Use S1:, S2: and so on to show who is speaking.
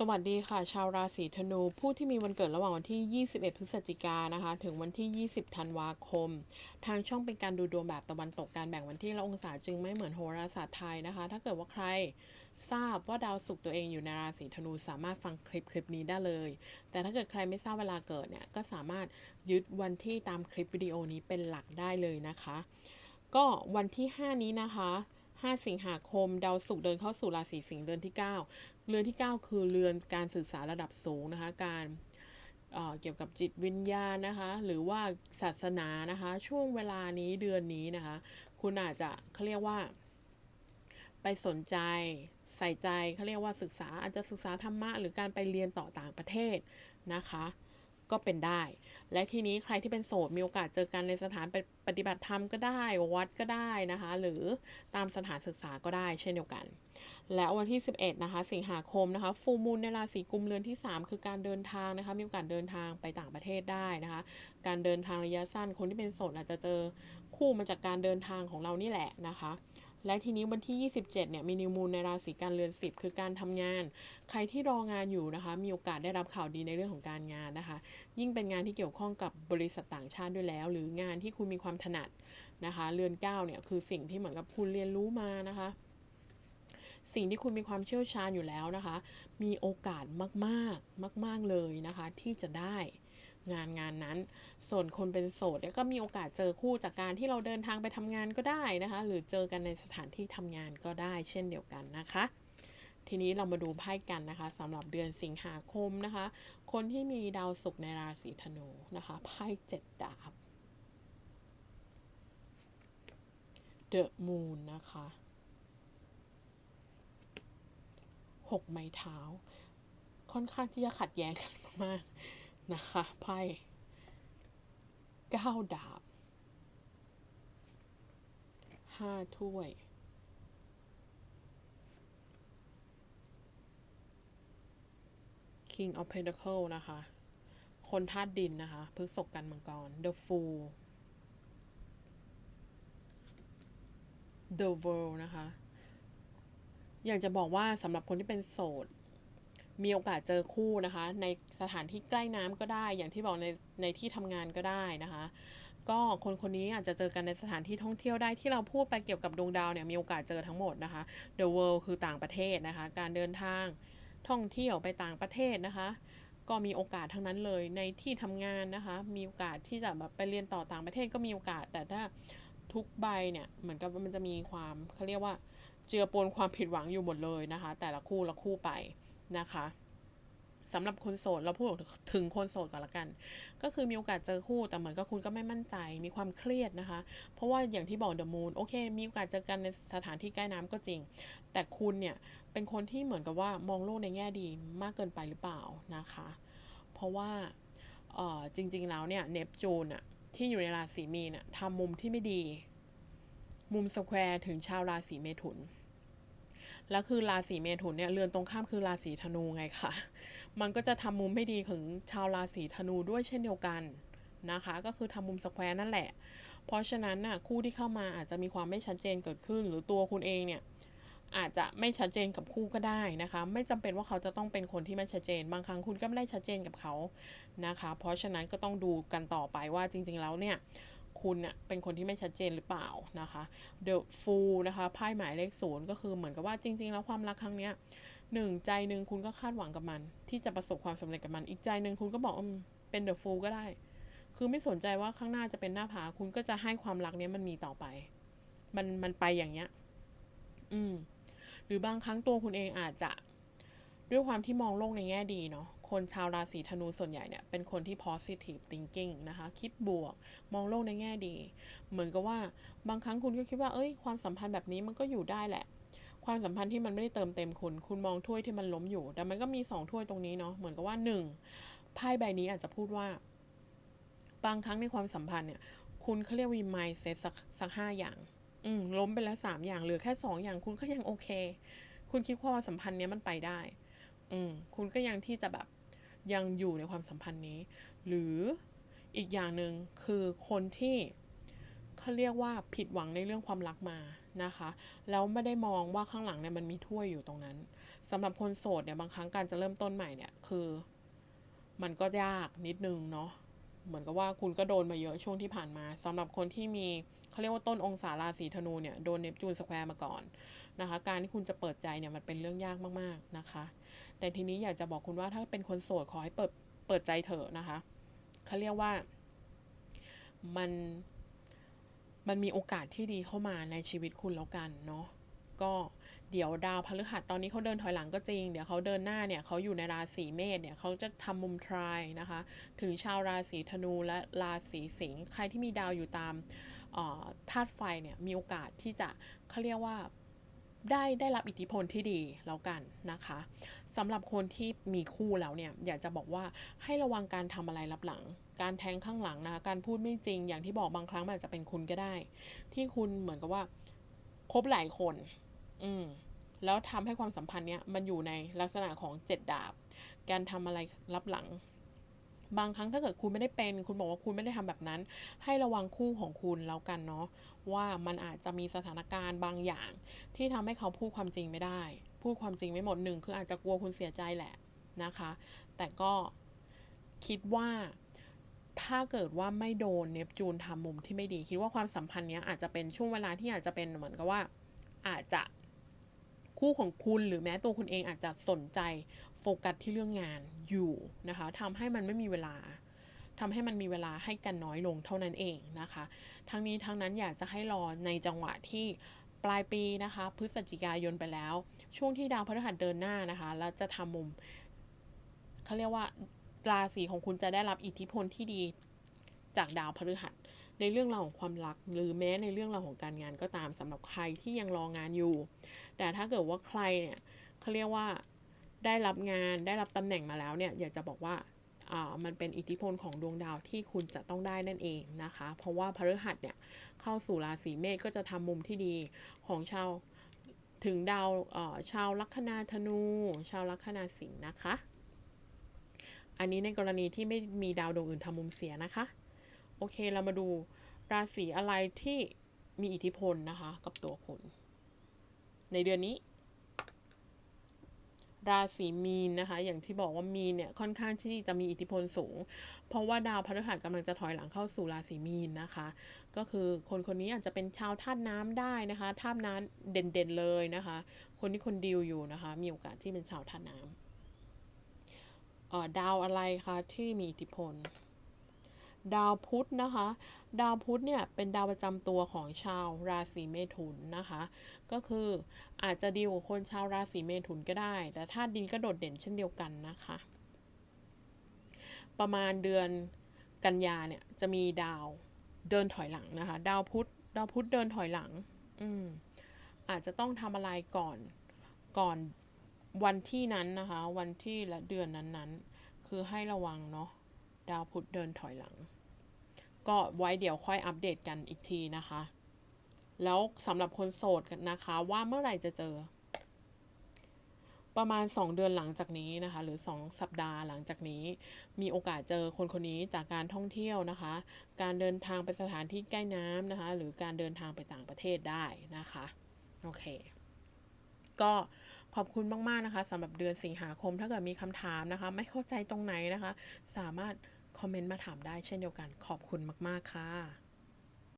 S1: สวัสดีค่ะ ชาวราศีธนู ผู้ที่มีวันเกิดระหว่างวันที่ 21 พฤศจิกายนนะคะ ถึงวันที่ 20 ธันวาคม ทางช่องเป็นการดูดวงแบบตะวันตกการแบ่งวันที่และองศาจึงไม่เหมือนโหราศาสตร์ไทยนะคะ ถ้าเกิดว่าใครทราบว่าดาวศุกร์ตัวเองอยู่ในราศีธนูสามารถฟังคลิปคลิปนี้ได้เลย แต่ถ้าเกิดใครไม่ทราบเวลาเกิดเนี่ยก็สามารถยึดวันที่ตามคลิปวิดีโอนี้เป็นหลักได้เลยนะคะ ก็วันที่ 5 นี้นะคะ5 สิงหาคม ดาวศุกร์เดินเข้าสู่ราศีสิงห์เดือนที่ 9 เรือนที่ 9 คือเรือนการสื่อสารระดับสูงนะคะการเเกี่ยวกับจิตวิญญาณนะคะหรือว่าศาสนานะคะช่วงเวลานี้เดือนนี้นะคะคุณอาจจะเขาเรียกว่า ไปสนใจใส่ใจเขาเรียกว่าศึกษาอาจจะศึกษาธรรมะหรือการไปเรียนต่อต่างประเทศนะคะก็เป็นได้ และทีนี้ใครที่เป็นโสดมีโอกาสเจอกันในสถานปฏิบัติธรรมก็ได้วัดก็ได้นะคะหรือตามสถานศึกษาก็ได้เช่นเดียวกัน และวันที่ 11นะคะสิงหาคมนะคะฟูมูลในราศีกุมเรือนที่ 3 คือการเดินทางนะคะมีโอกาสเดินทางไปต่างประเทศได้นะคะการเดินทางระยะสั้นคนที่เป็นโสดอาจจะเจอคู่มาจากการเดินทางของเรานี่แหละนะคะและทีนี้วันที่ 27 เนี่ย มีนิวมูลในราศีการเรือน 10 คือการทำงาน ใครที่รองานอยู่นะคะ มีโอกาสได้รับข่าวดีในเรื่องของการงานนะคะ ยิ่งเป็นงานที่เกี่ยวข้องกับบริษัทต่างชาติด้วยแล้ว หรืองานที่คุณมีความถนัดนะคะ เรือน 9 เนี่ย คือสิ่งที่เหมือนกับคุณเรียนรู้มานะคะ สิ่งที่คุณมีความเชี่ยวชาญอยู่แล้วนะคะ มีโอกาสมากๆมาก ๆเลยนะคะ ที่จะได้งานงานนั้น ส่วนคนเป็นโสดก็มีโอกาสเจอคู่จากการที่เราเดินทางไปทำงานก็ได้นะคะ หรือเจอกันในสถานที่ทำงานก็ได้ เช่นเดียวกันนะคะ ทีนี้เรามาดูไพ่กันนะคะสำหรับเดือนสิงหาคมนะคะ คนที่มีดาวศุกร์ในราศีธนูนะคะไพ่เจ็ดดาบ The Moon นะคะ หกไม้เท้า ค่อนข้างที่จะขัดแย้งกันมากนะคะไพ่เก้าดาบห้าถ้วย King of Pentacle นะคะ คนธาตุดินนะคะพฤกษกกันมังกร The Fool The World นะคะ อยากจะบอกว่าสำหรับคนที่เป็นโสด มีโอกาสเจอคู่นะคะ ในสถานที่ใกล้น้ำก็ได้ อย่างที่บอกในในที่ทำงานก็ได้นะคะ ก็คนคนนี้อาจจะเจอกันในสถานที่ท่องเที่ยวได้ที่เราพูดไปเกี่ยวกับดวงดาวเนี่ยมีโอกาสเจอทั้งหมดนะคะ The world คือต่างประเทศนะคะ การเดินทางท่องเที่ยวไปต่างประเทศนะคะ ก็มีโอกาสทั้งนั้นเลยในที่ทำงานนะคะ มีโอกาสที่จะแบบไปเรียนต่อต่างประเทศก็มีโอกาส แต่ถ้าทุกใบเนี่ยเหมือนกับมันจะมีความเขาเรียกว่า เจือปนความผิดหวังอยู่หมดเลยนะคะ แต่ละคู่ละคู่ไปนะคะสำหรับคนโสดเราพูดถึงคนโสดก่อนละกัน ก็คือมีโอกาสเจอคู่แต่เหมือนกับคุณก็ไม่มั่นใจมีความเครียดนะคะ เพราะว่าอย่างที่บอกเดอะมูนโอเค มีโอกาสเจอกันในสถานที่ใกล้น้ำก็จริง แต่คุณเนี่ยเป็นคนที่เหมือนกับว่ามองโลกในแง่ดีมากเกินไปหรือเปล่านะคะ เพราะว่าจริงๆแล้วเนี่ยเนปจูนอะที่อยู่ในราศีมีนอะทำมุมที่ไม่ดี มุมสแควร์ถึงชาวราศีเมถุน แล้วคือราศีเมถุนเนี่ยเรือนตรงข้ามคือราศีธนูไงคะมันก็จะทำมุมไม่ดีถึงชาวราศีธนูด้วยเช่นเดียวกันนะคะ ก็คือทำมุมสแควร์นั่นแหละ เพราะฉะนั้นน่ะคู่ที่เข้ามาอาจจะมีความไม่ชัดเจนเกิดขึ้น หรือตัวคุณเองเนี่ยอาจจะไม่ชัดเจนกับคู่ก็ได้นะคะ ไม่จำเป็นว่าเขาจะต้องเป็นคนที่ไม่ชัดเจน บางครั้งคุณก็ไม่ได้ชัดเจนกับเขานะคะ เพราะฉะนั้นก็ต้องดูกันต่อไปว่าจริง ๆ แล้วเนี่ย คุณเนี่ยเป็นคนที่ไม่ชัดเจนหรือเปล่านะคะ The Fool นะคะไพ่หมายเลขศูนย์ก็คือเหมือนกับว่าจริง ๆ แล้วความรักครั้งเนี้ยหนึ่งใจหนึ่งคุณก็คาดหวังกับมัน ที่จะประสบความสำเร็จกับมัน อีกใจหนึ่งคุณก็บอกเป็น The Fool ก็ได้ คือไม่สนใจว่าข้างหน้าจะเป็นหน้าผาคุณก็จะให้ความรักเนี้ยมันมีต่อไป มันมันไปอย่างเงี้ย อืม หรือบางครั้งตัวคุณเองอาจจะ ด้วยความที่มองโลกในแง่ดีเนาะ คนชาวราศีธนูส่วนใหญ่เนี่ยเป็นคนที่ positive thinking นะคะ คิดบวก มองโลกในแง่ดี เหมือนกับว่าบางครั้งคุณก็คิดว่า เอ้ย ความสัมพันธ์แบบนี้มันก็อยู่ได้แหละ ความสัมพันธ์ที่มันไม่ได้เติมเต็มคุณ คุณมองถ้วยที่มันล้มอยู่ แต่มันก็มีสองถ้วยตรงนี้เนาะ เหมือนกับว่าหนึ่งไพ่ใบนี้อาจจะพูดว่า บางครั้งในความสัมพันธ์เนี่ย คุณเขาเรียกวีไมเซ็ตสักสักห้าอย่าง อืมล้มไปแล้วสามอย่างเหลือแค่สองอย่าง คุณก็ยังโอเค คุณคิดว่าความสัมพันธ์เนี้ยมันไปได้อืมคุณก็ยังที่จะแบบ ยังอยู่ในความสัมพันธ์นี้ หรืออีกอย่างหนึ่งคือคนที่เขาเรียกว่าผิดหวังในเรื่องความรักมานะคะแล้วไม่ได้มองว่าข้างหลังเนี่ยมันมีถ้วยอยู่ตรงนั้นสำหรับคนโสดเนี่ยบางครั้งการจะเริ่มต้นใหม่เนี่ยคือ มันก็ยากนิดนึงเนาะเหมือนกับว่าคุณก็โดนมาเยอะช่วงที่ผ่านมาสำหรับคนที่มี เขาเรียกว่าต้นองศาราศีธนูเนี่ยโดนเนปจูนสแควร์มาก่อนนะคะ การที่คุณจะเปิดใจเนี่ยมันเป็นเรื่องยากมากๆนะคะ แต่ทีนี้อยากจะบอกคุณว่าถ้าเป็นคนโสดขอให้เปิดเปิดใจเถอะนะคะเขาเรียกว่ามันมันมีโอกาสที่ดีเข้ามาในชีวิตคุณแล้วกันเนาะก็เดี๋ยวดาวพฤหัสตอนนี้เขาเดินถอยหลังก็จริง เดี๋ยวเขาเดินหน้าเนี่ยเขาอยู่ในราศีเมษเนี่ยเขาจะทำมุมทรายนะคะ ถึงชาวราศีธนูและราศีสิงห์ใครที่มีดาวอยู่ตาม ธาตุไฟเนี่ยมีโอกาสที่จะเขาเรียกว่าได้ได้รับอิทธิพลที่ดีแล้วกันนะคะสำหรับคนที่มีคู่แล้วเนี่ยอยากจะบอกว่าให้ระวังการทำอะไรรับหลัง การแทงข้างหลังนะคะการพูดไม่จริง อย่างที่บอกบางครั้งมันอาจจะเป็นคุณก็ได้ ที่คุณเหมือนกับว่าคบหลายคน อืมแล้วทำให้ความสัมพันธ์เนี้ยมันอยู่ในลักษณะของเจ็ดดาบ การทำอะไรรับหลัง บางครั้งถ้าเกิดคุณไม่ได้เป็น คุณบอกว่าคุณไม่ได้ทำแบบนั้น ให้ระวังคู่ของคุณแล้วกันเนาะว่ามันอาจจะมีสถานการณ์บางอย่าง ที่ทำให้เขาพูดความจริงไม่ได้ พูดความจริงไม่หมดหนึ่งคืออาจจะกลัวคุณเสียใจแหละนะคะ แต่ก็คิดว่าถ้าเกิดว่าไม่โดนเนปจูนทำมุมที่ไม่ดี คิดว่าความสัมพันธ์เนี้ยอาจจะเป็นช่วงเวลาที่อาจจะเป็นเหมือนกับว่าอาจจะคู่ของคุณหรือแม้ตัวคุณเองอาจจะสนใจ กัสที่เรื่องงานอยู่นะคะทำให้มันไม่มีเวลาทำให้มันมีเวลาให้กันน้อยลงเท่านั้นเองนะคะ ทั้งนี้ทั้งนั้นอยากจะให้รอในจังหวะที่ปลายปีนะคะ พฤศจิกายนไปแล้ว ช่วงที่ดาวพฤหัสเดินหน้านะคะแล้วจะทำมุมเขาเรียกว่าราศีของคุณจะได้รับอิทธิพลที่ดีจากดาวพฤหัส ในเรื่องราวของความรัก หรือแม้ในเรื่องราวของการงานก็ตามสำหรับใครที่ยังรองานอยู่ แต่ถ้าเกิดว่าใครเนี่ยเขาเรียกว่า ได้รับงานได้รับตำแหน่งมาแล้วเนี่ยอยากจะบอกว่าอ่ามันเป็นอิทธิพลของดวงดาวที่คุณจะต้องได้นั่นเองนะคะ เพราะว่าพฤหัสเนี่ยเข้าสู่ราศีเมษก็จะทำมุมที่ดีของชาวถึงดาวอ่อชาวลัคนาธนู ชาวลัคนาสิงห์นะคะ อันนี้ในกรณีที่ไม่มีดาวดวงอื่นทำมุมเสียนะคะ โอเคเรามาดูราศีอะไรที่มีอิทธิพลนะคะ กับตัวคุณในเดือนนี้ ราศีมีนนะคะ อย่างที่บอกว่ามีนเนี่ยค่อนข้างที่จะมีอิทธิพลสูง เพราะว่าดาวพฤหัสกำลังจะถอยหลังเข้าสู่ราศีมีนนะคะ ก็คือคนคนนี้อาจจะเป็นชาวธาตุน้ำได้นะคะธาตุน้ำเด่นๆเลยนะคะ คนที่คนดีลอยู่นะคะ มีโอกาสที่เป็นชาวธาตุน้ำเอ่อดาวอะไรคะที่มีอิทธิพล ดาวพุธนะคะ ดาวพุธเนี่ยเป็นดาวประจำตัวของชาวราศีเมถุนนะคะ ก็คืออาจจะดีลกับคนชาวราศีเมถุนก็ได้ แต่ธาตุดินก็โดดเด่นเช่นเดียวกันนะคะ ประมาณเดือนกันยาเนี่ยจะมีดาวเดินถอยหลังนะคะ ดาวพุธดาวพุธเดินถอยหลัง อืมอาจจะต้องทำอะไรก่อนก่อนวันที่นั้นนะคะ วันที่และเดือนนั้นๆ คือให้ระวังเนาะ ดาวพุธเดินถอยหลัง ก็ไว้เดี๋ยวค่อยอัปเดตกันอีกทีนะคะ แล้วสำหรับคนโสดกันนะคะว่าเมื่อไหร่จะเจอ ประมาณ 2 เดือนหลังจากนี้นะคะ หรือ 2 สัปดาห์หลังจากนี้ มีโอกาสเจอคนคนนี้จากการท่องเที่ยวนะคะ การเดินทางไปสถานที่ใกล้น้ำนะคะ หรือการเดินทางไปต่างประเทศได้นะคะโอเค ก็ขอบคุณมาก ๆ นะคะสำหรับเดือนสิงหาคม ถ้าเกิดมีคำถามนะคะ ไม่เข้าใจตรงไหนนะคะ สามารถ คอมเมนต์มาถามได้เช่นเดียวกันขอบคุณมาก ๆ ค่ะ